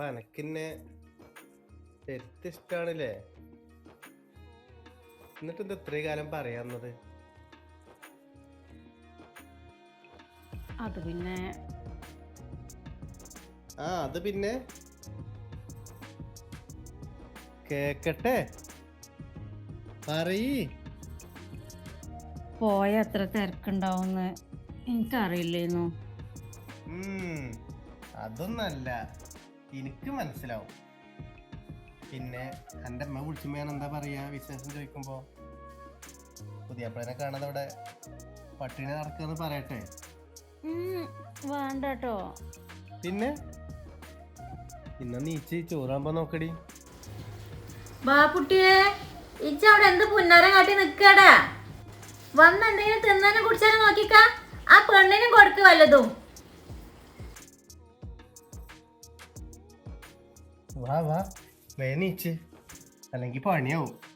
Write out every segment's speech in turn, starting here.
അപ്പൊ എനക്കിന്നെ ശരിക്കും ഇഷ്ടാണല്ലേ എന്നിട്ട് എന്താ ഇത്രയും കാലം പറയാന്നത്? അത് പിന്നെ ആ അത് പിന്നെ കേക്കട്ടെ? പറയ്. പോയ അത്ര തിരക്കുണ്ടാവുന്ന് എനിക്കറിയില്ലേന്നു. അതൊന്നല്ല. എനിക്ക് മനസ്സിലാവും. പിന്നെ എന്റെ അമ്മ വിളിച്ചുമ്മയാണ് ഞാൻ എന്താ പറയുക വിശേഷം ചോദിക്കുമ്പോൾ പുതിയപ്പഴനെ കാണാതെ അവിടെ പട്ടിണി നടക്കുമെന്ന് പറയട്ടെ. വേണ്ടോ കേട്ടോ പിന്നെ? പിന്നെ നീച്ച് ചോറാകുമ്പോ നോക്കടി. ബാപ്പുട്ടിയെ ഇച്ച അവിടെ എന്ത് പുന്നാരം കാട്ടി നിക്കടാ? വന്ന് എന്തെങ്കിലും തിന്നാനും കുടിച്ചാലും നോക്കിക്ക. ആ പെണ്ണിനും കൊടുക്ക് വല്ലതും. വാ വാ വേനീച്ച് അല്ലെങ്കിൽ പണിയാവും.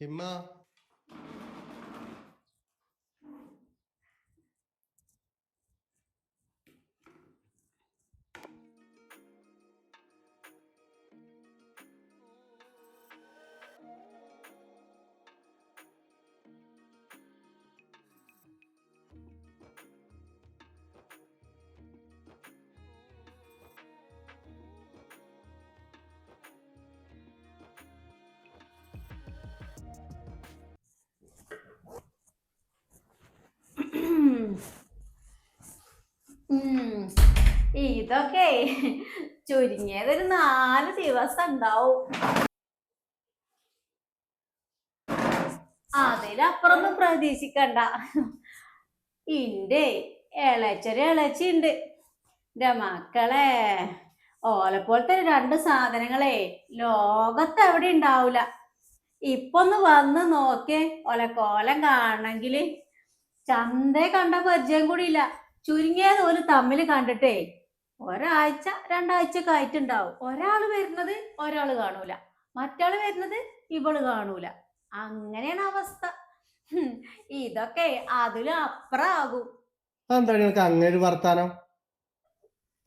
ഇമ്മ ഉം. ഇതൊക്കെ ചുരുങ്ങിയതൊരു നാല് ദിവസം ഉണ്ടാവും. അതിലപ്പുറമൊന്നും പ്രതീക്ഷിക്കണ്ട. ഇണ്ടേ. ഇളച്ചൊരു ഇളച്ചിണ്ട് എന്റെ മക്കളെ ഓലെപ്പോലത്തെ രണ്ട് സാധനങ്ങളെ ലോകത്ത് എവിടെ ഉണ്ടാവൂല. ഇപ്പൊ ഒന്ന് വന്ന് നോക്കേ. കോലം കാണണമെങ്കിൽ ചന്തേ കണ്ട പരിചയം കൂടിയില്ല ചുരുങ്ങിയത് ഒരു തമ്മിൽ കണ്ടിട്ടേ ഒരാഴ്ച രണ്ടാഴ്ച ഒക്കെ ആയിട്ടുണ്ടാവും. ഒരാൾ വരുന്നത് ഒരാൾ കാണൂല. മറ്റാൾ വരുന്നത് ഇവൾ കാണൂല. അങ്ങനെയാണ് അവസ്ഥ. ഇതൊക്കെ അതിലും അപ്പുറാകും അങ്ങനെ ഒരു വർത്താനം?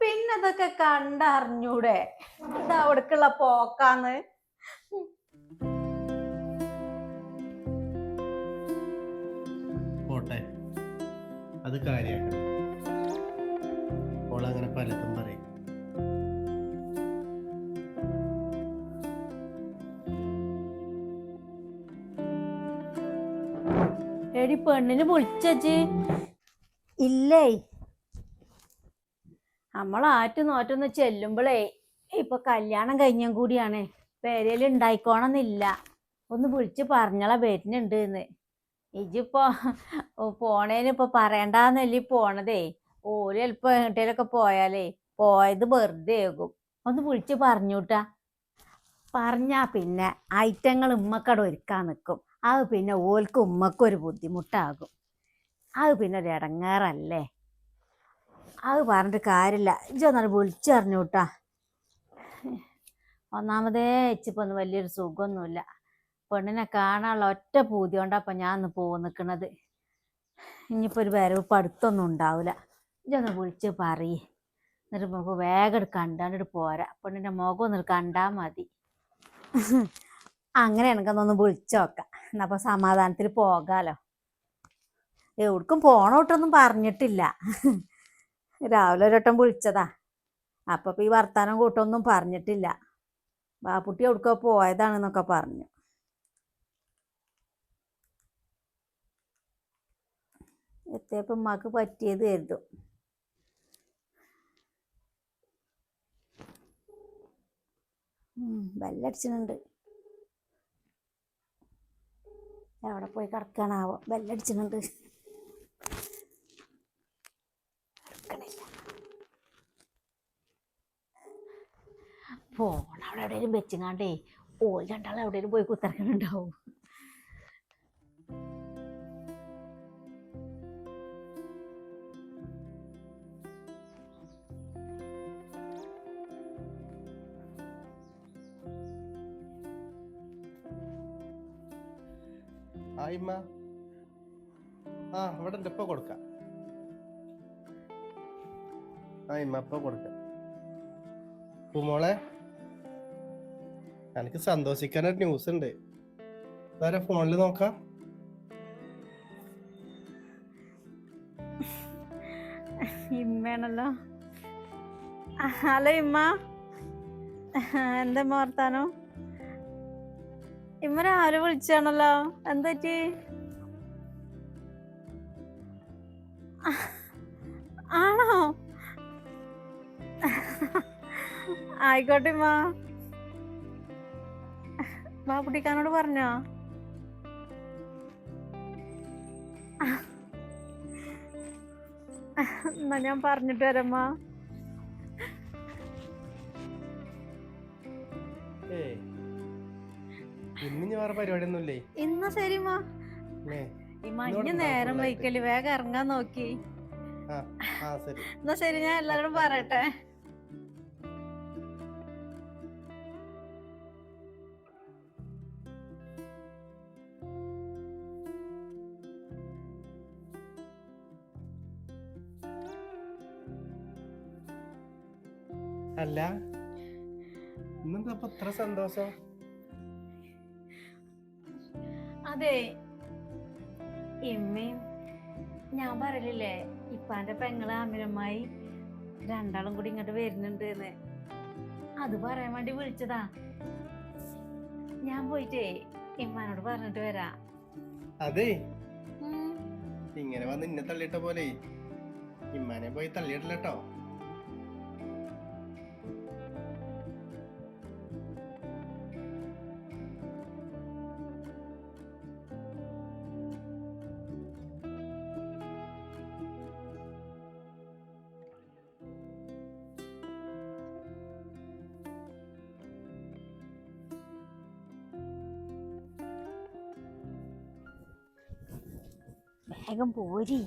പിന്നെ ഇതൊക്കെ കണ്ടറിഞ്ഞൂടെ? ഇത് അവിടേക്കുള്ള പോക്കാന്ന്? പോട്ടെ. അത് കാര്യാക്കണം ഓളങ്ങനെ പലതും പറയും. എടി പെണ്ണിന് വിളിച്ചേച്ചി ഇല്ലേ? നമ്മൾ ആറ്റു നോറ്റൊന്ന് ചെല്ലുമ്പോഴേ ഇപ്പൊ കല്യാണം കഴിഞ്ഞും കൂടിയാണ്. പേരയിൽ ഉണ്ടായിക്കോണമെന്നില്ല ഒന്ന് വിളിച്ച് പറഞ്ഞള വരുന്നുണ്ട് എന്ന് ഇജിപ്പോ പോണേനിപ്പോ പറയണ്ടെന്നല്ലേ പോണതേ. ഓര് ചിലപ്പോ എങ്ങോട്ടേലൊക്കെ പോയാലേ പോയത് വെറുതെ ആകും. ഒന്ന് വിളിച്ച് പറഞ്ഞൂട്ടാ. പറഞ്ഞാ പിന്നെ ഐറ്റങ്ങൾ ഉമ്മക്കട ഒരുക്കാൻ നിൽക്കും അത് പിന്നെ ഓൽക്ക് ഉമ്മക്കൊരു ബുദ്ധിമുട്ടാകും. അത് പിന്നെ ഒരു ഇടങ്ങാറല്ലേ അത് പറഞ്ഞിട്ട് കാര്യമില്ല ഇജൊന്നാണ് വിളിച്ചറിഞ്ഞൂട്ടാ ഒന്നാമതേ ഇച്ചിപ്പൊന്നും വലിയൊരു സുഖമൊന്നുമില്ല. പെണ്ണിനെ കാണാനുള്ള ഒറ്റ പൂതി കൊണ്ടപ്പം ഞാൻ ഒന്ന് പോകുന്നിക്കണത് ഇനിയിപ്പോൾ ഒരു വരവ് ഇപ്പം ഉണ്ടാവില്ല. ഇജൊന്ന് വിളിച്ച് പറയ്. എന്നിട്ട് നമുക്ക് വേഗം കണ്ടാണ്ടിട്ട് പോരാ. പെണ്ണിന്റെ മുഖം ഒന്ന് കണ്ടാൽ മതി. അങ്ങനെ എനിക്കൊന്നൊന്ന് വിളിച്ചു നോക്കാം. എന്നപ്പോൾ സമാധാനത്തിൽ പോകാലോ. എവിടേക്കും പോണോട്ടൊന്നും പറഞ്ഞിട്ടില്ല. രാവിലെ ഒരു വട്ടം വിളിച്ചതാ. അപ്പൊ ഈ വർത്താനം കൂട്ടൊന്നും പറഞ്ഞിട്ടില്ല. ബാപ്പുട്ടി എവിടേക്കോ പോയതാണെന്നൊക്കെ പറഞ്ഞു. എത്തിയപ്പോ ഉമ്മാക്ക് പറ്റിയത് കരുതും. ബെല്ലടിച്ചിട്ടുണ്ട്. എവിടെ പോയി കിടക്കാനാവോ? ബെല്ലടിച്ചിട്ടുണ്ട്. അവിടെ എവിടെയും വെച്ചിങ്ങാണ്ടേ ഓൾ രണ്ടാളും എവിടെയും പോയി കുത്തിറക്കണുണ്ടാവും ഇമ്മ ആ ഇവിടെ ഉണ്ട്. ഇപ്പൊ കൊടുക്കാം. ഇമ്മ ഇപ്പൊ കൊടുക്കാം. പൂമോളെ എനിക്ക് സന്തോഷിക്കാനൊരു ന്യൂസ് ഉണ്ട്. വേറെ ഫോണിൽ നോക്കാം? ഇമ്മയാണല്ലോ. ഹലോ ഇമ്മ. എന്താ വർത്താനോ? ഇമ്മ രാവിലെ വിളിച്ചാണല്ലോ? എന്താ പറ്റി? ആണോ? ആയിക്കോട്ടെ ഇമ്മ ബാബുട്ടിക്കാനോട് പറഞ്ഞോ? എന്നാ ഞാൻ പറഞ്ഞിട്ട് വരമ്മ വേറെ പരിപാടിയൊന്നുമില്ലേ? ഇന്ന ശരി മാ. നേരം വൈക്കൽ വേഗം ഇറങ്ങാൻ നോക്കി. എന്നാ ശരി ഞാൻ എല്ലാരോടും പറയട്ടെ. അല്ല ഇന്നെന്താ ഇത്ര സന്തോഷം? അതെ ഇമ്മയും ഞാൻ പറയലില്ലേ ഇപ്പാന്റെ പെങ്ങൾ അമിരമായി രണ്ടാളും കൂടി ഇങ്ങോട്ട് വരുന്നുണ്ട് എന്ന് അത് പറയാൻ വേണ്ടി വിളിച്ചതാ. ഞാൻ പോയിട്ടേ ഇമ്മാനോട് പറഞ്ഞിട്ട് വരാ. അതെ? ഇങ്ങനെ വന്ന് ഇന്നെ തള്ളിയിട്ട പോലെ ഇമ്മാനെ പോയി തള്ളിയിട്ടില്ല വേഗം പോരി.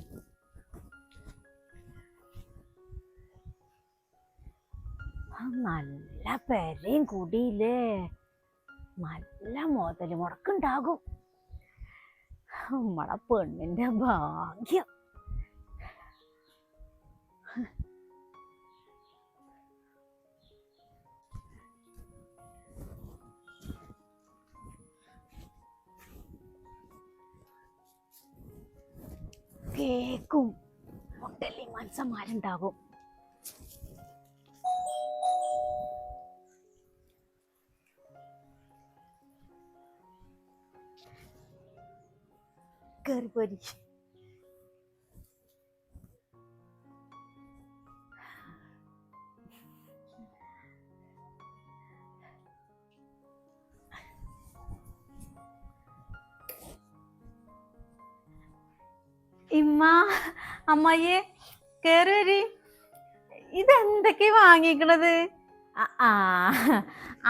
നല്ല പെരയും കുടിയില്ലേ? നല്ല മുതൽ മുടക്കുണ്ടാകും നമ്മളെ പെണ്ണിന്റെ ഭാഗ്യം. കേക്കും. മുട്ടല്ലി മനസ്സന്മാരുണ്ടാകും കയറി പോരി. ഇമ്മ അമ്മയെ കേറി ഇതെന്തൊക്കെ വാങ്ങിക്കണത്? ആ, ആ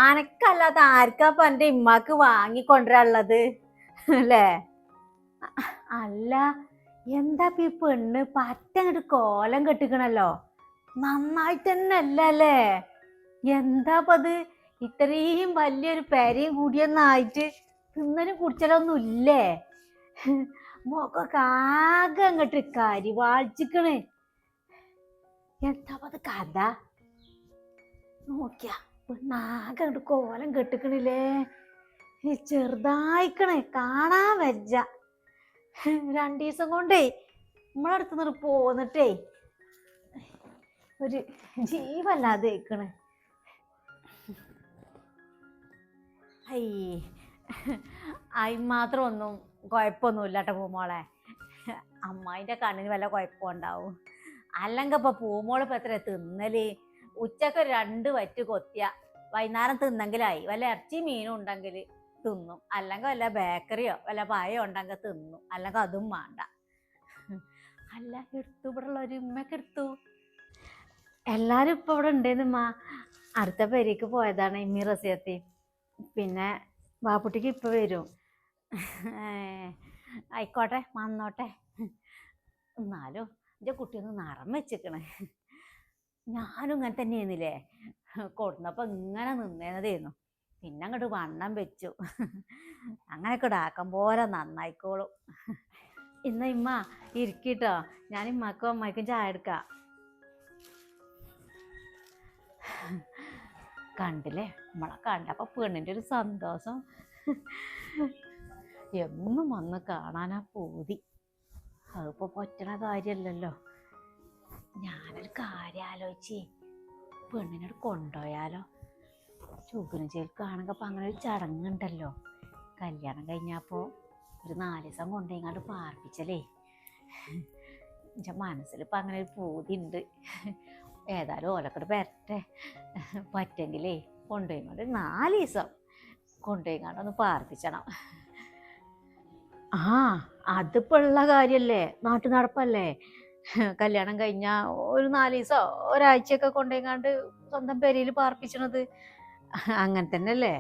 ആർക്കാ എന്റെ ഇമ്മാക്ക് വാങ്ങിക്കൊണ്ടുള്ളത് അല്ലേ? അല്ല എന്താ ഈ പെണ്ണ് പറ്റങ്ങട്ട് കോലം കെട്ടിക്കണല്ലോ? നന്നായിട്ട് തന്നെ അല്ല അല്ലേ എന്താപ്പത് ഇത്രയും വലിയൊരു പെരയും കൂടിയൊന്നായിട്ട് തിന്നലും കുടിച്ചാലൊന്നും ഇല്ലേ മുഖമൊക്കെ ആകെ അങ്ങോട്ട് കരി വാഴ്ചിക്കണ് എന്താപ്പത് കഥ? നോക്കിയ പെണ്ണാകെ അങ്ങോട്ട് കോലം കെട്ടിക്കണില്ലേ? ചെറുതായിക്കണേ കാണാൻ വെച്ച രണ്ടു ദിവസം കൊണ്ടേ നമ്മളടുത്ത് നിന്ന് പോന്നിട്ടേ ഒരു ജീവല്ലാതെ ഇക്കണേ അയ്യേ അയി മാത്രം ഒന്നും കുഴപ്പമൊന്നുമില്ല കേട്ടോ പൂമോളെ. അമ്മായിന്റെ കണ്ണിന് വല്ല കുഴപ്പമുണ്ടാവും. അല്ലെങ്കിൽ ഇപ്പോൾ പൂമോൾ ഇപ്പം എത്ര തിന്നൽ. ഉച്ചയ്ക്ക് രണ്ട് വറ്റ് കൊത്തിയ. വൈകുന്നേരം തിന്നെങ്കിലായി. വല്ല ഇറച്ചി മീനും ഉണ്ടെങ്കിൽ തിന്നും. അല്ലെങ്കിൽ വല്ല ബേക്കറിയോ വല്ല പായോ ഉണ്ടെങ്കിൽ തിന്നും. അല്ലെങ്കിൽ അതും വേണ്ട. അല്ല എടുത്തു. ഇവിടെ ഉള്ള ഒരു ഉമ്മയൊക്കെ എടുത്തു. എല്ലാവരും ഇപ്പം ഇവിടെ ഉണ്ടേന്നുമ്മ അടുത്ത പേരേക്ക് പോയതാണ് ഇമ്മി റസിയത്തി. പിന്നെ ബാപ്പുട്ടിക്ക് ഇപ്പം വരും. ആയിക്കോട്ടെ വന്നോട്ടെ. എന്നാലും എന്റെ കുട്ടിയൊന്ന് നിറം വെച്ചിക്കണേ. ഞാനും ഇങ്ങനെ തന്നെയായിരുന്നില്ലേ? കൊടുന്നപ്പോൾ ഇങ്ങനെ നിന്നേന്നതായിരുന്നു. പിന്നെ അങ്ങോട്ട് വണ്ണം വെച്ചു. അങ്ങനെയൊക്കെ ഇടാക്കാൻ പോലെ നന്നായിക്കോളും. ഇന്ന ഇമ്മ ഇരിക്കിട്ടോ. ഞാൻ ഇമ്മക്കും അമ്മയ്ക്കും ചായ എടുക്കാം. കണ്ടില്ലേ? നമ്മളെ കണ്ടപ്പോൾ പെണ്ണിന്റെ ഒരു സന്തോഷം. എന്നും വന്ന് കാണാനാ പോതി. അതിപ്പോ പറ്റണ കാര്യല്ലല്ലോ. ഞാനൊരു കാര്യം ആലോചിച്ച്. പെണ്ണിനോട് കൊണ്ടുപോയാലോ ചുഗിന് ചേൽക്കാണെങ്കിൽ അപ്പം അങ്ങനെ ഒരു ചടങ്ങുണ്ടല്ലോ. കല്യാണം കഴിഞ്ഞപ്പോൾ ഒരു നാല് ദിവസം കൊണ്ടുപോയിങ്ങാണ്ട് പാർപ്പിച്ചല്ലേ? എന്റെ മനസ്സിൽ ഇപ്പം അങ്ങനെ ഒരു പൂതി ഉണ്ട്. ഏതായാലും ഓലക്കട് വരട്ടെ. പറ്റെങ്കിലേ കൊണ്ടുപോയിങ്ങാണ്ട് നാല് ദിവസം കൊണ്ടുപോയിങ്ങാണ്ട് ഒന്ന് പാർപ്പിച്ചണം. ആ അതിപ്പോൾ ഉള്ള കാര്യല്ലേ? നാട്ടു നടപ്പല്ലേ? കല്യാണം കഴിഞ്ഞ ഒരു നാല് ദിവസം ഒരാഴ്ചയൊക്കെ കൊണ്ടേങ്ങാണ്ട് സ്വന്തം പെരയിൽ പാർപ്പിച്ചണത്. അങ്ങനെ തന്നെ അല്ലേ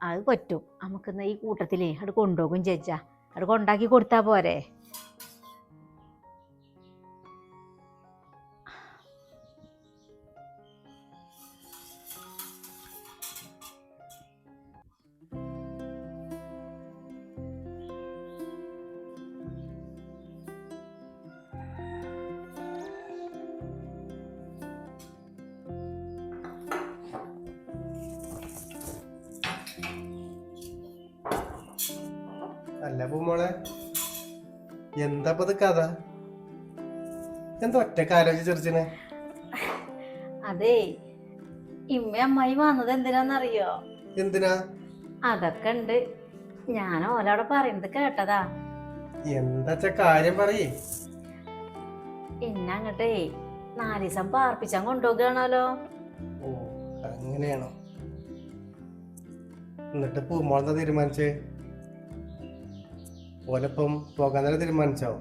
അത് പറ്റും. നമുക്കിന്ന് ഈ കൂട്ടത്തിലേ അവിടെ കൊണ്ടുപോകും ചേച്ചാ അവിടെ കൊണ്ടാക്കി കൊടുത്താ പോരെ. അല്ല പൂമോളെ എന്താ ഇത് കഥ? എന്താ ഒറ്റയ്ക്ക് ആലോചിച്ച് ചെറിച്ചനെ അതേ ഇമ്മ അമ്മായി വന്നത് എന്തിനാന്നറിയോ? എന്തിനാ? അതൊക്കെ ഉണ്ട്. ഞാൻ ഓലോടെ പറയുന്നത് കേട്ടതാ. എന്താച്ച കാര്യം പറയേ. പിന്നെ അങ്ങട്ടേ നാല് ദിവസം പാർപ്പിച്ചാൻ കൊണ്ടുപോകുകയാണല്ലോ. ഓ അങ്ങനെയാണോ? എന്നിട്ട് പൂമോളെന്താ തീരുമാനിച്ചേ? ഓലപ്പം പോകാൻ തന്നെ തീരുമാനിച്ചോ